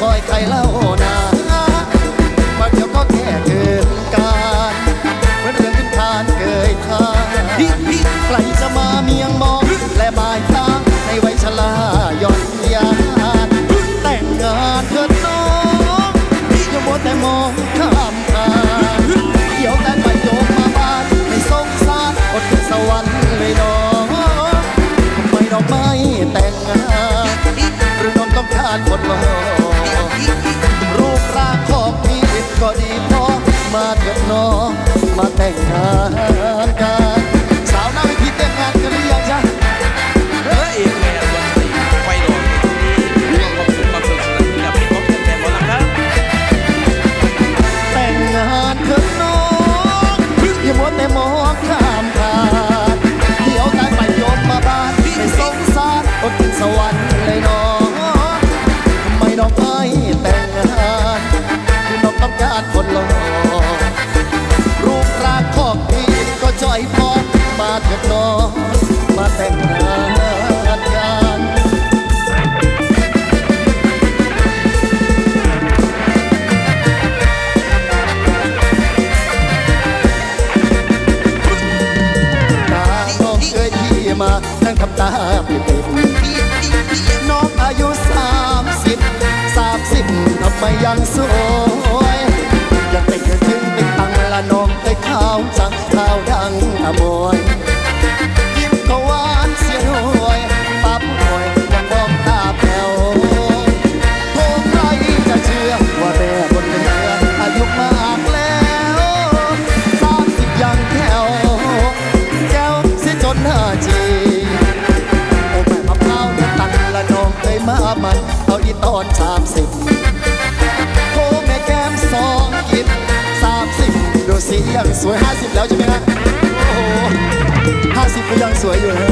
คอยใครเล่านา มาเถิดน้องมาแต่งงานกัน น้องมาแต่งงานกันน้องเคยที่มานั่งทำตาปิดน้องอายุสามสิบสามสิบทำไมยังสวยอยากแต่งเธอถึงเป็นตังละน้องได้ยขาวจังขาวดังอมวย ยังสวย 50 แล้วใช่ไหมฮะโอ้โห50ก็ยังสวยอยู่นะ